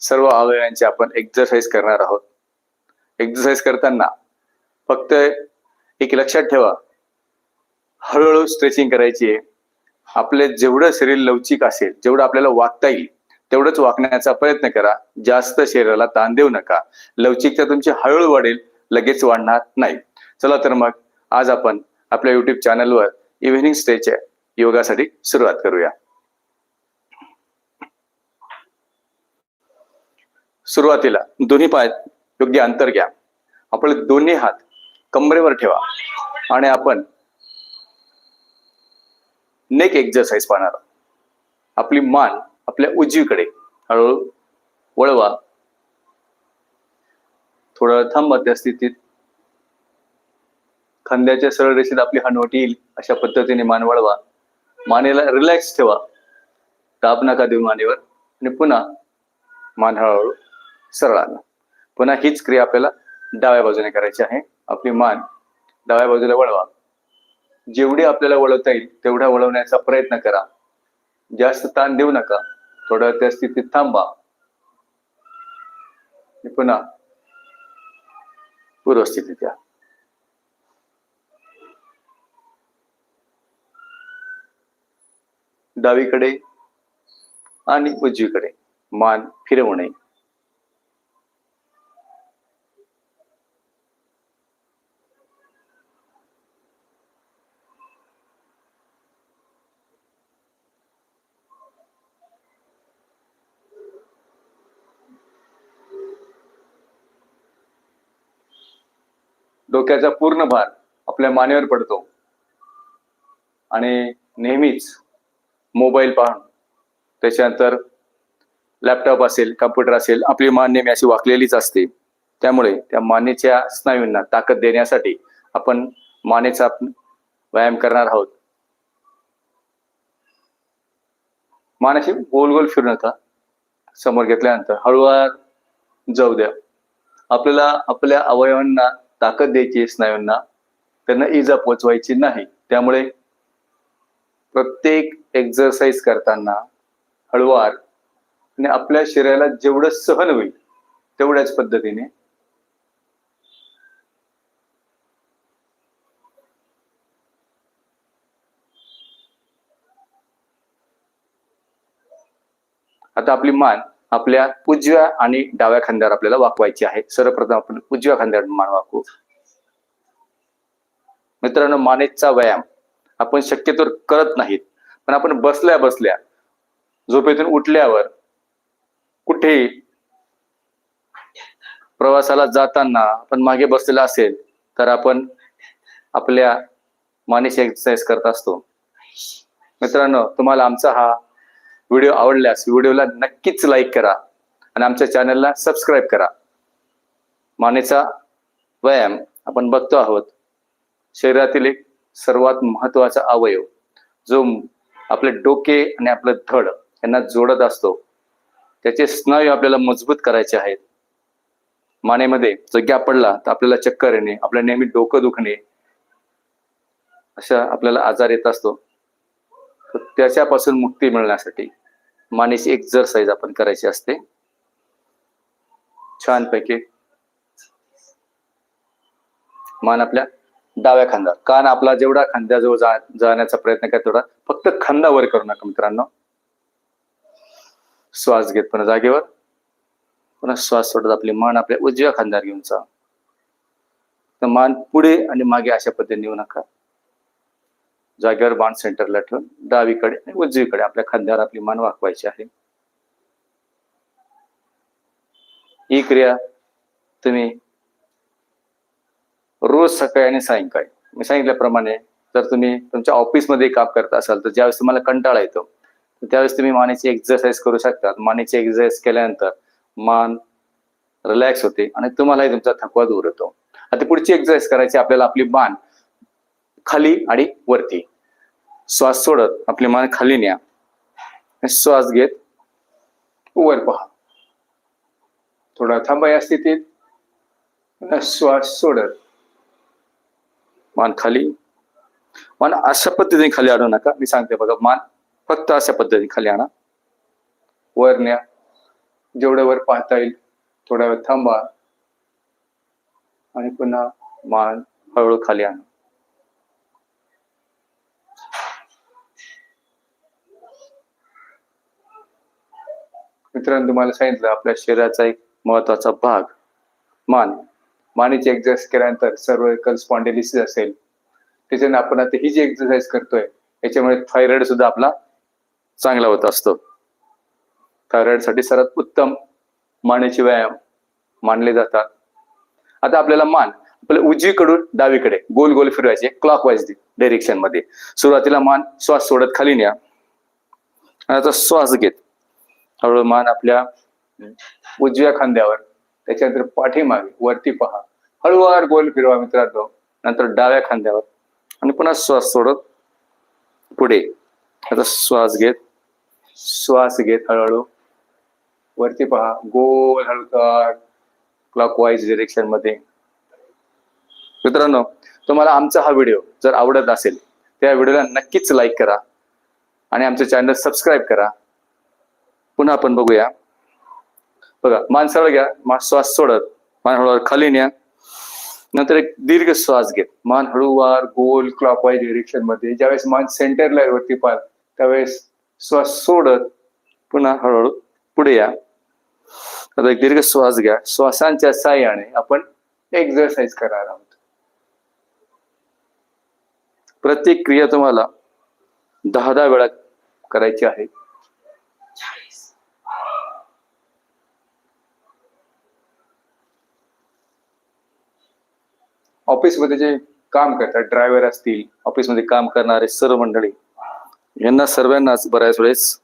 सर्व अवयवांची आपण एक्झरसाइज करणार आहोत. एक्झरसाइज करताना फक्त एक लक्षात ठेवा. हळूहळू स्ट्रेचिंग करायची आहे. आपले जेवढं शरीर लवचिक असेल जेवढं आपल्याला वागता येईल तेवढंच वाकण्याचा प्रयत्न करा. जास्त शरीराला ताण देऊ नका. लवचिकता तुमची हळूहळू वाढेल लगेच वाढणार नाही. चला तर मग आज आपण आपल्या युट्यूब चॅनलवर इव्हिनिंग स्टेच्या योगासाठी सुरुवात करूया. सुरुवातीला दोन्ही पाय योग्य अंतर घ्या. आपले दोन्ही हात कमरेवर ठेवा आणि आपण नेक एक्झरसाइज पाहणार आपली मान आपल्या उजवीकडे हळूहळू वळवा. थोडं थांबा त्या स्थितीत. खांद्याच्या सरळ रेषेत आपली हनवट येईल अशा पद्धतीने मान वळवा मानेला रिलॅक्स ठेवा. ताप नका देऊ मानेवर. आणि पुन्हा मान हळूहळू सरळ आणा पुन्हा हीच क्रिया आपल्याला डाव्या बाजूने करायची आहे. आपली मान डाव्या बाजूला वळवा. जेवढी आपल्याला वळवता येईल तेवढा वळवण्याचा प्रयत्न करा. जास्त ताण देऊ नका. थोडं त्या स्थितीत थांबा. पुन्हा पूर्वस्थितीत या डावीकडे आणि उजवीकडे मान फिरवणे. डोक्याचा पूर्ण भार आपल्या मानेवर पडतो. आणि नेहमीच मोबाईल पाहून त्याच्यानंतर लॅपटॉप असेल कम्प्युटर असेल आपली मान नेहमी अशी वाकलेलीच असते. त्यामुळे त्या मानेच्या स्नायूंना ताकद देण्यासाठी आपण मानेचा व्यायाम करणार आहोत. मानाशी गोल गोल फिरून नका समोर घेतल्यानंतर हळूवार जाऊ द्या. आपल्याला आपल्या अवयवांना ताकद द्यायची स्नायूंना त्यांना इजा पोचवायची नाही. त्यामुळे प्रत्येक एक्झरसाइज करताना हळुवार आणि आपल्या शरीराला जेवढं सहन होईल तेवढ्याच पद्धतीने आता आपली मान आपल्या उजव्या आणि डाव्या खांद्यावर आपल्याला वाकवायची आहे. सर्वप्रथम आपण उजव्या खांद्यावर मान वाकवू. मित्रांनो मानेचा व्यायाम. आपण शक्यतो करत नाहीत पण आपण बसल्या बसल्या झोपेतून उठल्यावर कुठेही प्रवासाला जाताना आपण मागे बसलेला असेल तर आपण आपल्या मानेची एक्सरसाइज करत असतो. मित्रांनो तुम्हाला आमचा हा व्हिडिओ आवडल्यास व्हिडिओला नक्कीच लाईक करा आणि आमच्या चॅनलला सबस्क्राईब करा. मानेचा व्यायाम आपण बघतो आहोत. शरीरातील एक सर्वात महत्त्वाचा अवयव जो आपले डोके आणि आपलं धड यांना जोडत असतो. त्याचे स्नायू आपल्याला मजबूत करायचे आहेत. मानेमध्ये जर गॅप पडला तर आपल्याला चक्कर येणे आपल्या नेहमी डोकं दुखणे अशा आपल्याला आजार येत असतो. तर त्याच्यापासून मुक्ती मिळण्यासाठी मानेची एक्झरसाइज आपण करायची असते. छानपैकी. मान आपल्या डाव्या खांदा. कान आपला जेवढा खांद्याजवळ जा जाण्याचा प्रयत्न करा तेवढा. फक्त खांदा वर करू नका मित्रांनो. श्वास घेत पुन्हा जागेवर. पुन्हा श्वास सोडत आपली मान आपल्या उजव्या खांद्यावर घेऊन जा. तर मान पुढे आणि मागे अशा पद्धतीने येऊ नका. जागेवर बाण सेंटरला ठेवून डावीकडे आणि उजवीकडे आपल्या खांद्यावर आपली मान वाकवायची आहे. ही क्रिया तुम्ही रोज सकाळी आणि सायंकाळी. मी सांगितल्याप्रमाणे जर तुम्ही तुमच्या ऑफिसमध्ये काम करत असाल तर ज्यावेळेस तुम्हाला कंटाळा येतो त्यावेळेस तुम्ही मानेची एक्सरसाइज करू शकता. मानेची एक्सरसाइज केल्यानंतर मान रिलॅक्स होते आणि तुम्हालाही तुमचा थकवा दूर होतो. आता पुढची एक्सरसाइज करायची आपल्याला आपली मान खाली आणि वरती. श्वास सोडत आपली मान खाली न्या. श्वास घेत वर पहा. थोडा थांबा या स्थितीत. श्वास सोडत. मान खाली. मान अशा पद्धतीने खाली आणू नका. मी सांगते बघा मान फक्त अशा पद्धतीने खाली आणा. वर न्या. जेवढं वर पाहता येईल थोडा वेळ थांबा. आणि पुन्हा मान हळूहळू खाली आणा. मित्रांनो तुम्हाला सांगितलं आपल्या शरीराचा एक महत्त्वाचा भाग. मान. मानेची एक्झरसाइज केल्यानंतर सर्व स्पॉन्डेलिसिस असेल. त्याच्याने आपण आता ही जी एक्झरसाइज करतोय याच्यामुळे थायरॉइड सुद्धा आपला चांगला होत असतो. थायरॉइडसाठी सर्वात उत्तम मानेचे व्यायाम मानले जातात. आता आपल्याला मान. आपल्या उजवीकडून डावीकडे गोल गोल फिरवायचे क्लॉक वाईज डायरेक्शनमध्ये. सुरुवातीला मान श्वास सोडत खाली न्या. आणि आता श्वास घेत. हळूहळू मान आपल्या उजव्या खांद्यावर त्याच्यानंतर पाठीमागे वरती पहा. हळूवार गोल फिरवा मित्रांनो नंतर डाव्या खांद्यावर. आणि पुन्हा श्वास सोडत पुढे. आता श्वास घेत श्वास घेत हळूहळू. वरती पहा. गोल हळूकार क्लॉकवाईज डिरेक्शनमध्ये. मित्रांनो तुम्हाला आमचा हा व्हिडिओ जर आवडत असेल त्या व्हिडिओला नक्कीच लाईक करा. आणि आमचं चॅनल सबस्क्राईब करा. पुन्हा आपण बघूया. बघा मान सरळ घ्या मान श्वास सोडत मान हळूवार खाली न्या. नंतर एक दीर्घ श्वास घेत. मान हळूवार गोल क्लॉकवाईज डिरेक्शनमध्ये ज्यावेळेस मान सेंटर लाईन वरती पाल त्यावेळेस श्वास सोडत पुन्हा हळूहळू पुढे या. आता एक दीर्घ श्वास घ्या. श्वासांच्या साह्याने आपण एक्झरसाइज करणार आहोत प्रत्येक क्रिया तुम्हाला दहा दहा वेळा करायची आहे. ऑफिसमध्ये जे काम करतात ड्रायव्हर असतील ऑफिसमध्ये काम करणारे सर्व मंडळी यांना सर्वांनाच बऱ्याच वेळेस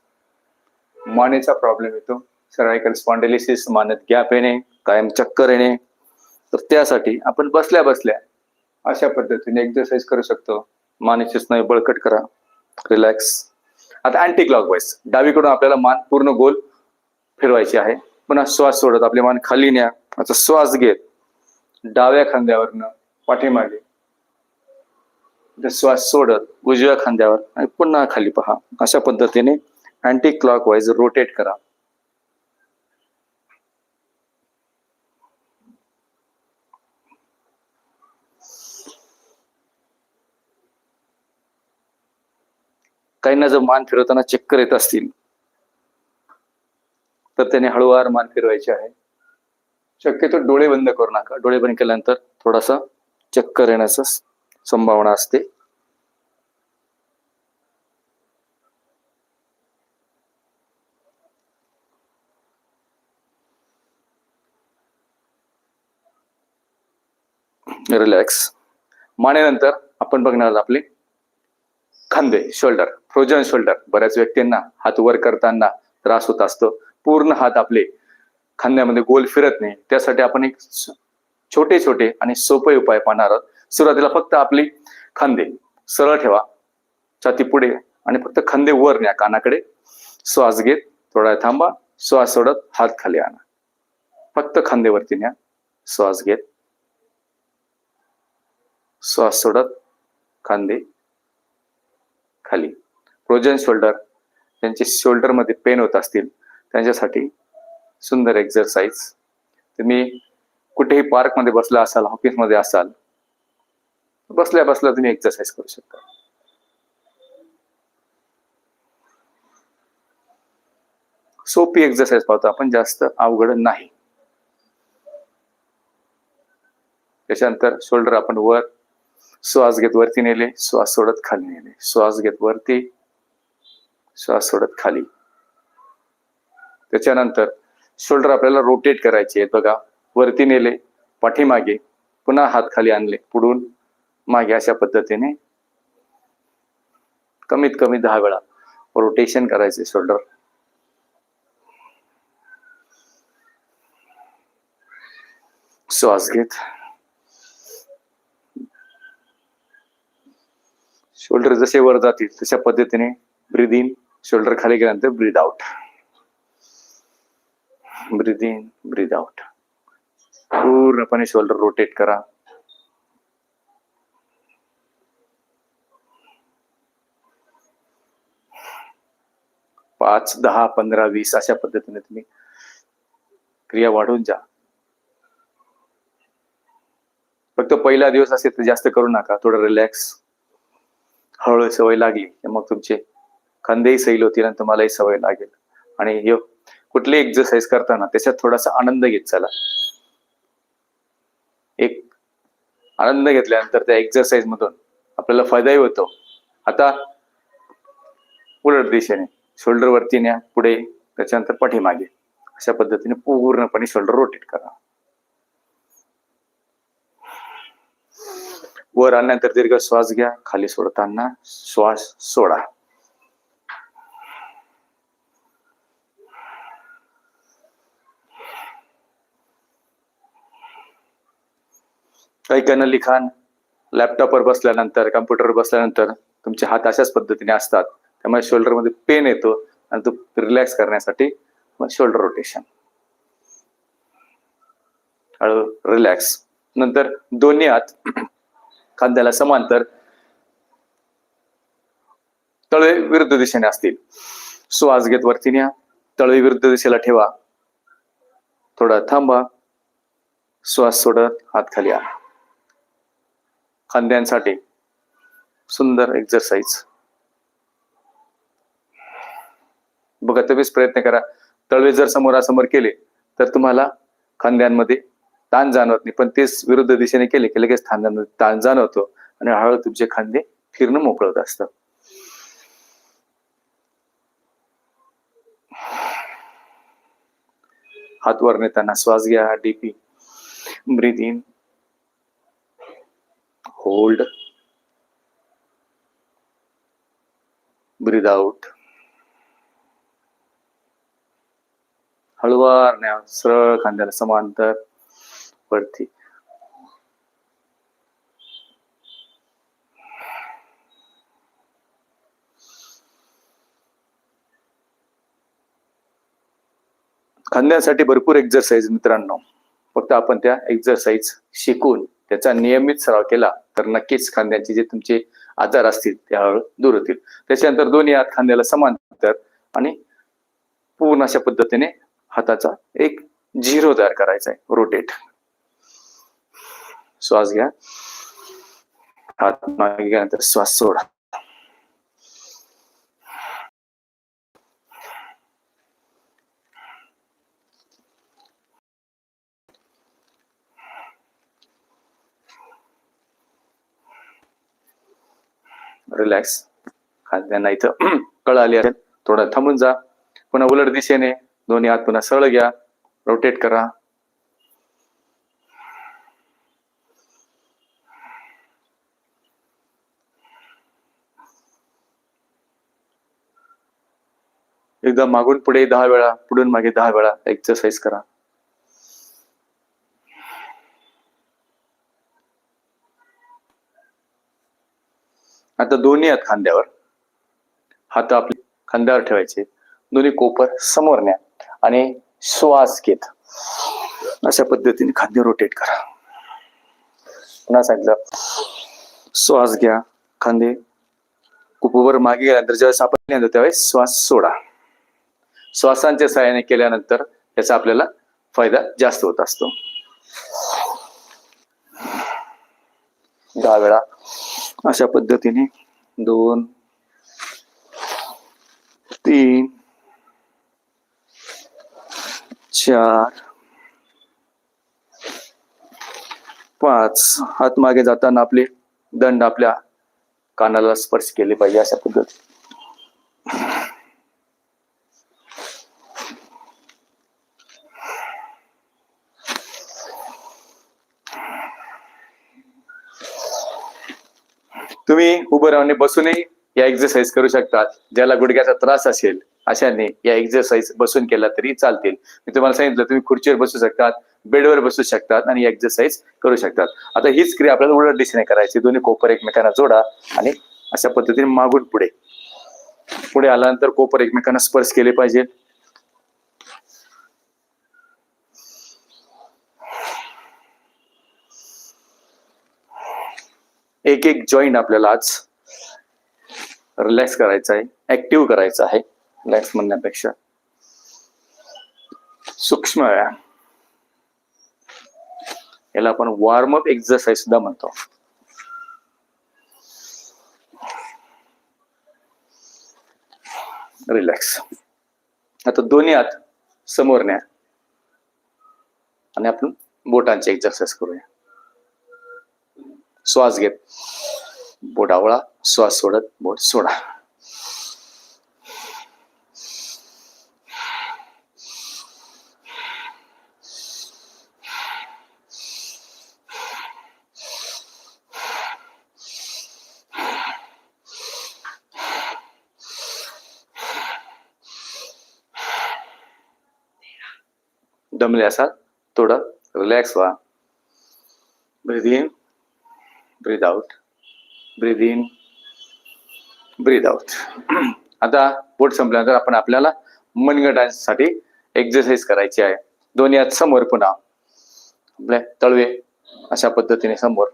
मानेचा प्रॉब्लेम येतो. सरायकल स्पॉन्डेलिसिस मानेत गॅप येणे कायम चक्कर येणे. तर त्यासाठी आपण बसल्या बसल्या अशा पद्धतीने एक्सरसाइज करू शकतो. मानेचे स्नायू बळकट करा. रिलॅक्स आता अँटी क्लॉक वाईज डावीकडून आपल्याला मान पूर्ण गोल फिरवायची आहे. पुन्हा श्वास सोडत आपले मान खाली न्या. आता श्वास घेत डाव्या खांद्यावरनं पाठीमागे. इथे श्वास सोडत उजव्या खांद्यावर आणि पुन्हा खाली पहा. अशा पद्धतीने अँटी क्लॉक वाईज रोटेट करा काहींना जर मान फिरवताना चक्कर येत असतील तर त्याने हळूवार मान फिरवायचे आहे. शक्यतो डोळे बंद करू नका. डोळे बंद केल्यानंतर थोडासा चक्कर येण्याचा संभावना असते. रिलॅक्स मानेनंतर आपण बघणार आहोत आपले खांदे शोल्डर फ्रोजन शोल्डर बऱ्याच व्यक्तींना हात वर करताना त्रास होत असतो. पूर्ण हात आपले खांद्यामध्ये गोल फिरत नाही. त्यासाठी आपण एक छोटे छोटे आणि सोपे उपाय पाहणार आहोत. सुरुवातीला फक्त आपली खांदे सरळ ठेवा. छाती पुढे आणि फक्त खांदे वर न्या कानाकडे. श्वास घेत थोडा थांबा. श्वास सोडत हात खाली आणा. फक्त खांदेवरती न्या. श्वास घेत. श्वास सोडत खांदे खाली. फ्रोजन शोल्डर त्यांचे शोल्डरमध्ये पेन होत असतील. त्यांच्यासाठी सुंदर एक्झरसाइज तुम्ही कुठेही पार्कमध्ये बसला असाल ऑफिसमध्ये असाल बसल्या बसल्या तुम्ही एक्सरसाइज करू शकता. सोपी एक्सरसाइज पाहतो आपण जास्त अवघड नाही. त्याच्यानंतर शोल्डर आपण वर श्वास घेत वरती नेले श्वास सोडत खाली नेले. श्वास घेत वरती श्वास सोडत खाली. त्याच्यानंतर शोल्डर आपल्याला रोटेट करायचे बघा. वरती नेले पाठीमागे पुन्हा हात खाली आणले पुढून मागे अशा पद्धतीने कमीत कमी दहा वेळा रोटेशन करायचे शोल्डर श्वास घेत. शोल्डर जसे वर जातील तशा पद्धतीने ब्रीद इन शोल्डर खाली गेल्यानंतर breathe out breathe in breathe out पूर्णपणे शोल्डर रोटेट करा. पाच दहा पंधरा वीस अशा पद्धतीने तुम्ही क्रिया वाढून जा. फक्त पहिला दिवस असेल तर जास्त करू नका थोडं रिलॅक्स हळूहळू सवय लागली मग तुमचे खांदेही सैल होतील आणि तुम्हालाही सवय लागेल. आणि यो कुठली एक्झरसाईज करताना त्याच्यात थोडासा आनंद घेत चला. एक आनंद घेतल्यानंतर त्या एक्सरसाइज मधून आपल्याला फायदाही होतो. आता उलट दिशेने शोल्डर वरती न्या पुढे त्याच्यानंतर पाठीमागे. अशा पद्धतीने पूर्णपणे शोल्डर रोटेट करा. वर आणल्यानंतर दीर्घ श्वास घ्या खाली सोडताना श्वास सोडा. काही काहींना लिखाण लॅपटॉपवर बसल्यानंतर कम्प्युटरवर बसल्यानंतर तुमचे हात अशाच पद्धतीने असतात. त्यामुळे शोल्डरमध्ये पेन येतो आणि तो रिलॅक्स करण्यासाठी मग शोल्डर रोटेशन हळू रिलॅक्स नंतर दोन्ही हात खांद्याला समांतर तळवे विरुद्ध दिशेने असतील. श्वास घेत वरती न्या. तळवे विरुद्ध दिशेला ठेवा. थोडा थांबा. श्वास सोडत हात खाली आणा. खांद्यांसाठी सुंदर एक्झरसाइज बघा तुम्हीच प्रयत्न करा. तळवे जर समोरासमोर केले तर तुम्हाला खांद्यांमध्ये ताण जाणवत नाही. पण तेच विरुद्ध दिशेने केले की लगेच खांद्यांमध्ये ताण जाणवतो आणि हळूहळू तुमचे खांदे फिरणं मोकळत असतं. हात वर नेताना श्वास घ्या deep breathe in. Hold Breathe out. हळुवार न्या सरळ खांद्याला समांतर वरती खांद्यासाठी भरपूर एक्झरसाइज मित्रांनो फक्त आपण त्या एक्झरसाइज शिकून त्याचा नियमित सराव केला तर नक्कीच खांद्याचे जे तुमचे आजार असतील ते हळूहळू दूर होतील. त्याच्यानंतर दोन्ही हात खांद्याला समांतर आणि पूर्ण अशा पद्धतीने हाताचा एक झिरो तयार करायचा आहे रोटेट श्वास घ्या. हात मागे गेल्यानंतर श्वास सोडा. रिलॅक्स खांद्यांना इथं कळ आली असेल. थोडं थांबून जा. पुन्हा उलट दिशेने दोन्ही हात पुन्हा सरळ घ्या. रोटेट करा. एकदा मागून पुढे दहा वेळा पुढून मागे दहा वेळा एक्सरसाइज करा. आता दोन्ही हात खांद्यावर. हात आपले खांद्यावर ठेवायचे. दोन्ही कोपर समोर न्या आणि श्वास घेत. अशा पद्धतीने खांदे रोटेट करा. पुन्हा सांगितलं. श्वास घ्या. खांदे कुपूवर मागे गेल्यानंतर ज्यावेळेस आपण त्यावेळेस श्वास सोडा. श्वासांच्या सहाय्याने केल्यानंतर याचा आपल्याला फायदा जास्त होत असतो. दहा वेळा अशा पद्धतीने दोन तीन चार पाच. हात मागे जाताना आपले दंड आपल्या कानाला स्पर्श केले पाहिजे अशा पद्धतीने. तुम्ही उभं राहून बसूनही या एक्सरसाइज करू शकतात. ज्याला गुडघ्याचा त्रास असेल अशाने या एक्सरसाइज बसून केला तरी चालतील. मी तुम्हाला सांगितलं तुम्ही खुर्चीवर बसू शकतात बेडवर बसू शकतात आणि एक्सरसाइज करू शकतात. आता हीच क्रिया आपल्याला उलट दिशेने करायची. दोन्ही कोपर एकमेकांना जोडा आणि अशा पद्धतीने मागून पुढे. पुढे आल्यानंतर कोपर एकमेकांना स्पर्श केले पाहिजे. एक एक जॉईंट आपल्याला आज रिलॅक्स करायचा आहे ऍक्टिव्ह करायचा आहे रिलॅक्स म्हणण्यापेक्षा. सूक्ष्म व्यायाम याला आपण वॉर्मअप एक्सरसाइज सुद्धा म्हणतो. रिलॅक्स आता दोन्ही आत समोर न्या. आणि आपण बोटांची एक्सरसाइज करूया. श्वास घेत. बोट आवळा श्वास सोडत बोट सोडा. दमले असाल थोडं रिलॅक्स व्हा. Breathe breathe out breathe in breathe out आता पोट संपल्यानंतर आपण आपल्याला मनगटांसाठी एक्सरसाइज करायची आहे. दोन्ही हात समोर पुन्हा. आपले तळवे अशा पद्धतीने समोर.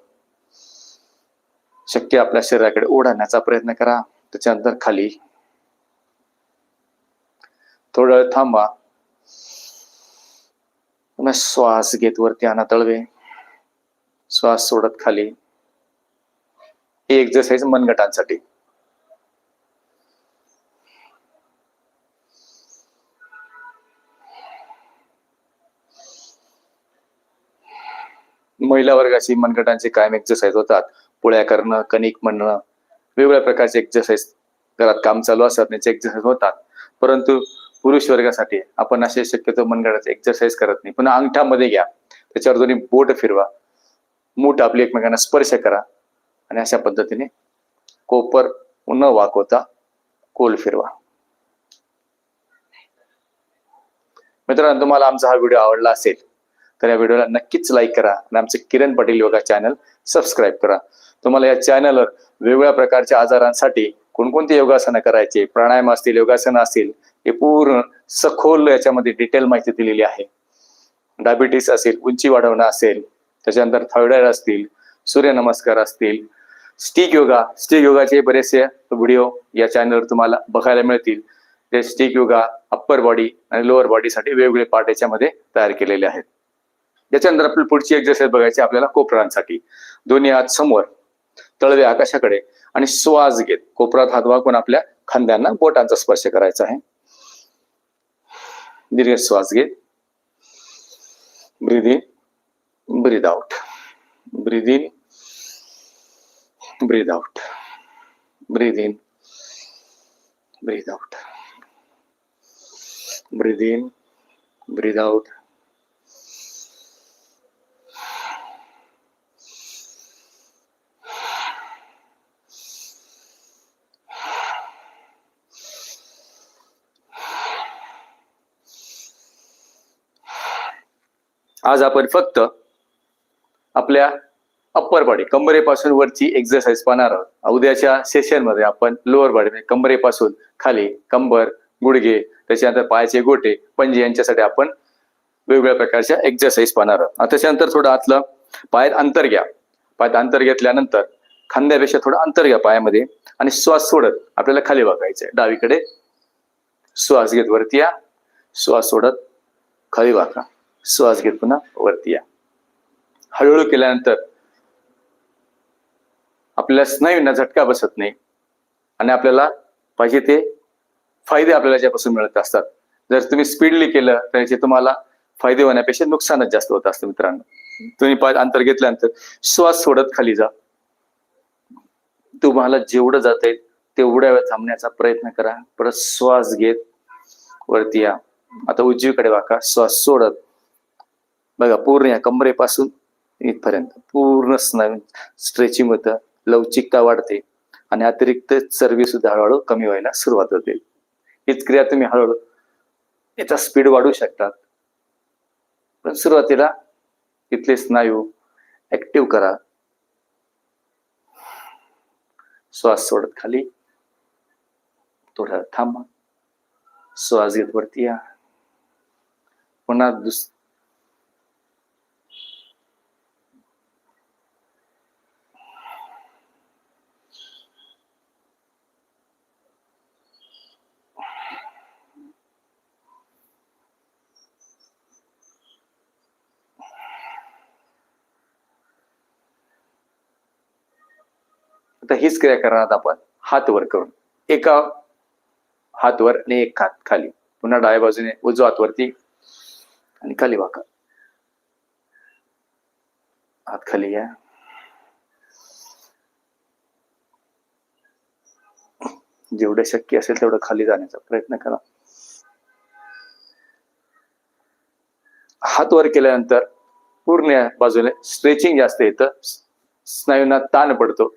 शक्य आपल्या शरीराकडे ओढण्याचा प्रयत्न करा. त्याच्यानंतर खाली. थोडा वेळ थांबा. पुन्हा श्वास घेत वरती आणा तळवे. श्वास सोडत खाली. ही एक्सरसाइज मनगटांसाठी. महिला वर्गाची मनगटांचे कायम एक्सरसाइज होतात. पोळ्या करणं कणिक म्हणणं वेगवेगळ्या प्रकारचे एक्सरसाइज घरात काम चालू असतात त्यांचे एक्सरसाइज होतात. परंतु पुरुष वर्गासाठी आपण असे शक्यतो मनगटाचे एक्सरसाइज करत नाही. पुन्हा अंगठामध्ये घ्या. त्याच्यावर दोन्ही बोट फिरवा. मूठ आपली एकमेकांना स्पर्श करा. आणि अशा पद्धतीने कोपर न वाकवता कोल फिरवा. मित्रांनो तुम्हाला आमचा हा व्हिडिओ आवडला असेल तर या व्हिडिओला नक्कीच लाईक करा आणि आमचे Kiran Patil yoga channel subscribe करा. तुम्हाला या चॅनलवर वेगवेगळ्या प्रकारच्या आजारांसाठी कोणकोणती योगासनं करायचे प्राणायाम असतील योगासनं असतील हे पूर्ण सखोल याच्यामध्ये डिटेल माहिती दिलेली आहे. डायबिटीस असेल उंची वाढवणं असेल त्याच्यानंतर थायरॉइड असतील सूर्यनमस्कार असतील स्टिक योगा. स्टिक योगाचे बरेचसे व्हिडिओ या चॅनलवर तुम्हाला बघायला मिळतील. ते स्टिक योगा अप्पर बॉडी आणि लोअर बॉडीसाठी वेगवेगळे पार्ट याच्यामध्ये तयार केलेले आहेत. याच्यानंतर आपली पुढची एक्सरसाइज बघायची आपल्याला कोपरांसाठी दोन्ही हात समोर तळवे आकाशाकडे आणि श्वास घेत. कोपरात हात वाकून आपल्या खांद्यांना बोटांचा स्पर्श करायचा आहे. दीर्घ श्वास घेत. Breathe in breathe out breathe in breathe out. Breathe in Breathe out. Breathe in Breathe out. आज आपण फक्त आपल्या अप्पर बॉडी कंबरेपासून वरची एक्सरसाइज पाहणार आहोत. उद्याच्या सेशनमध्ये आपण लोअर बॉडी म्हणजे कंबरेपासून खाली कंबर गुडघे त्याच्यानंतर पायाचे गोटे पंजे यांच्यासाठी आपण वेगवेगळ्या प्रकारच्या एक्सरसाइज पाहणार आहोत. आता त्याच्यानंतर थोडं आतलं पायात अंतर घ्या. पायात अंतर घेतल्यानंतर खांद्यापेक्षा थोडं अंतर घ्या पायामध्ये आणि श्वास सोडत आपल्याला खाली वाकायचंय. डावीकडे श्वास घेत वरती या. श्वास सोडत खाली वाका. श्वास घेत पुन्हा वरती या. हळूहळू केल्यानंतर आपल्या स्नायूंना झटका बसत नाही. आणि आपल्याला पाहिजे ते फायदे आपल्याला ज्यापासून मिळत असतात. जर तुम्ही स्पीडली केलं तर याचे तुम्हाला फायदे होण्यापेक्षा नुकसानच जास्त होत असतं मित्रांनो. तुम्ही अंतर घेतल्यानंतर श्वास सोडत खाली जा. तुम्हाला जेवढं जात येईल तेवढ्या वेळ थांबण्याचा प्रयत्न करा. परत श्वास घेत वरती या. आता उजवीकडे वाका. श्वास सोडत. बघा पूर्ण या कमरेपासून इथपर्यंत. पूर्ण स्नायू स्ट्रेचिंग होतं. लवचिकता वाढते आणि अतिरिक्त चरबी सुद्धा हळूहळू कमी व्हायला सुरुवात होते. हीच क्रिया तुम्ही हळूहळू याचा स्पीड वाढवू शकतात. पण सुरुवातीला इथले स्नायू ऍक्टिव्ह करा. श्वास सोडत खाली. थोडा थांबा. श्वास घेत वरती या. पुन्हा दुस आता हीच क्रिया करणार आहोत आपण हात वर करून. एका हात वर आणि एक हात खाली. पुन्हा डाव्या बाजूने उजवा हात वरती आणि खाली वाका. हात खाली या जेवढं शक्य असेल तेवढं खाली जाण्याचा प्रयत्न करा. हात वर केल्यानंतर पूर्ण बाजूने स्ट्रेचिंग जास्त येतं. स्नायूंना ताण पडतो.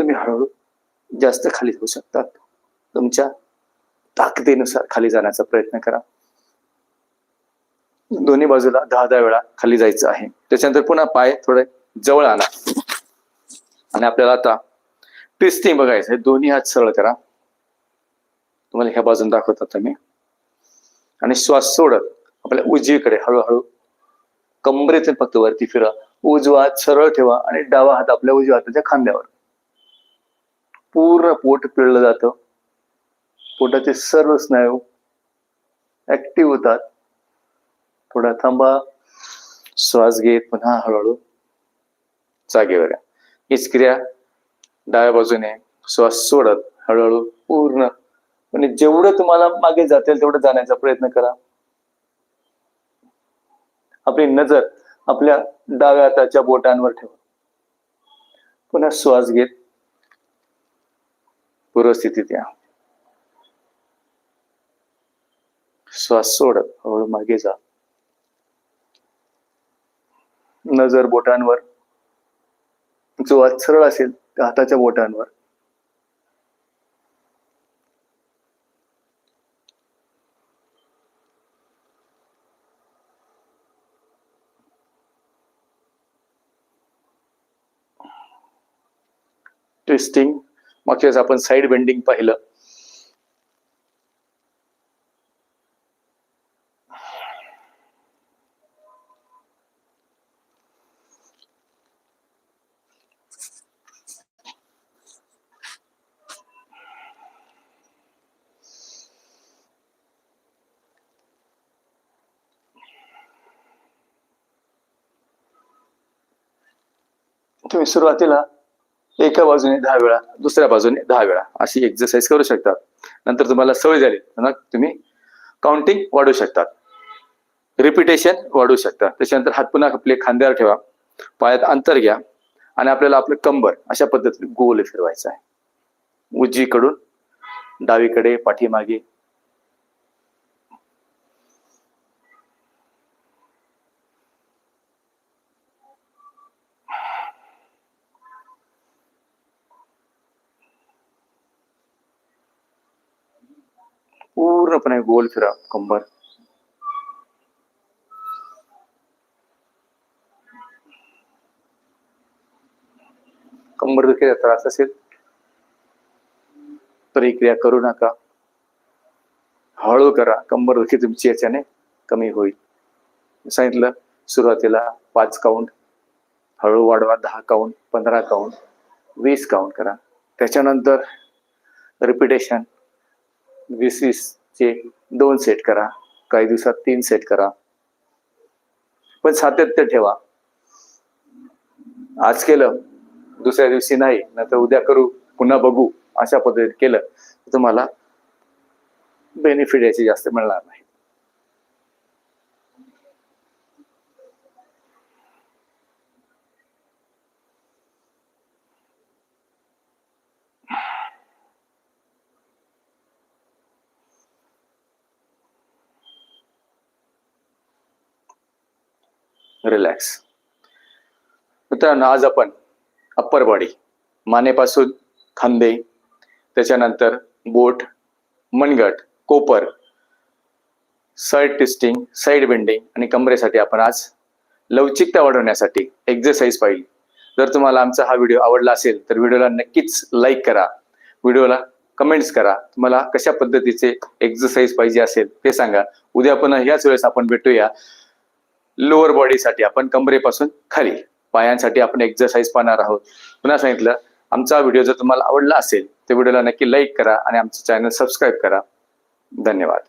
तुम्ही हळूहळू जास्त खाली जाऊ शकतात. तुमच्या ताकदीनुसार खाली जाण्याचा प्रयत्न करा. दोन्ही बाजूला दहा दहा वेळा खाली जायचं आहे. त्याच्यानंतर पुन्हा पाय थोडे जवळ आणा. आणि आपल्याला आता ट्विस्टिंग बघायचं आहे दोन्ही हात सरळ करा. तुम्हाला ह्या बाजून दाखवतो आता मी आणि श्वास सोडत आपल्या उजवीकडे हळूहळू कमरेतून फक्त वरती फिरा उजवा हात सरळ ठेवा आणि डावा हात आपल्या उजव्या हाताच्या खांद्यावर. पूर्ण पोट पिळलं जातं. पोटाचे सर्व स्नायू ऍक्टिव्ह होतात. थोडा थांबा. श्वास घेत पुन्हा हळूहळू. जागेवर या. हीच क्रिया डाव्या बाजूने श्वास सोडत हळूहळू पूर्ण. म्हणजे जेवढं तुम्हाला मागे जातील तेवढं जाण्याचा प्रयत्न करा. आपली नजर आपल्या डाव्या हाताच्या बोटांवर ठेवा. पुन्हा श्वास घेत पूर्वस्थितीत या श्वास सोडत हळू मागे जा. नजर बोटांवर. जो हात सरळ असेल त्या हाताच्या बोटांवर. ट्विस्टिंग. मागच्या वेळेस आपण साईड बेंडिंग पाहिलं. तुम्ही सुरुवातीला एका बाजूने दहा वेळा दुसऱ्या बाजूने दहा वेळा अशी एक्सरसाइज करू शकता नंतर तुम्हाला सवय झाली तुम्ही काउंटिंग वाढवू शकतात. रिपिटेशन वाढवू शकता त्याच्यानंतर हात पुन्हा आपले खांद्यावर ठेवा. पायात अंतर घ्या. आणि आपल्याला आपलं कंबर अशा पद्धतीने गोल फिरवायचं आहे. उजवीकडून डावीकडे पाठीमागे पूर्णपणे गोल फिरा कंबर. कंबर दुखीचा त्रास असेल तर ही क्रिया करू नका. हळू करा कंबर दुखी तुमची याच्याने कमी होईल. सांगितलं सुरुवातीला पाच काउंट हळू वाढवा दहा काउंट पंधरा काउंट वीस काउंट करा. त्याच्यानंतर रिपिटेशन वीस वीस चे दोन सेट करा. काही दिवसात तीन सेट करा. पण सातत्य ठेवा. आज केलं दुसऱ्या दिवशी नाही नंतर उद्या करू पुन्हा बघू अशा पद्धतीत केलं तुम्हाला बेनिफिट याची जास्त मिळणार नाही. रिलॅक्स मित्रांनो आज आपण अप्पर बॉडी मानेपासून खांदे त्याच्यानंतर बोट मनगट कोपर साईड ट्विस्टिंग साईड बेंडिंग आणि कमरेसाठी आपण आज लवचिकता वाढवण्यासाठी एक्झरसाइज पाहिली. जर तुम्हाला आमचा हा व्हिडिओ आवडला असेल तर व्हिडिओला नक्कीच लाईक करा. व्हिडिओला कमेंट्स करा. तुम्हाला कशा पद्धतीचे एक्झरसाइज पाहिजे असेल ते सांगा. उद्या पुन्हा ह्याच वेळेस आपण भेटूया. लोअर बॉडीसाठी आपण कमरेपासून खाली. पायांसाठी आपण एक्झरसाइज पाहणार आहोत. पुन्हा सांगितलं आमचा व्हिडिओ जर तुम्हाला आवडला असेल तर व्हिडिओला नक्की लाईक करा आणि आमचं चॅनल सबस्क्राईब करा. धन्यवाद.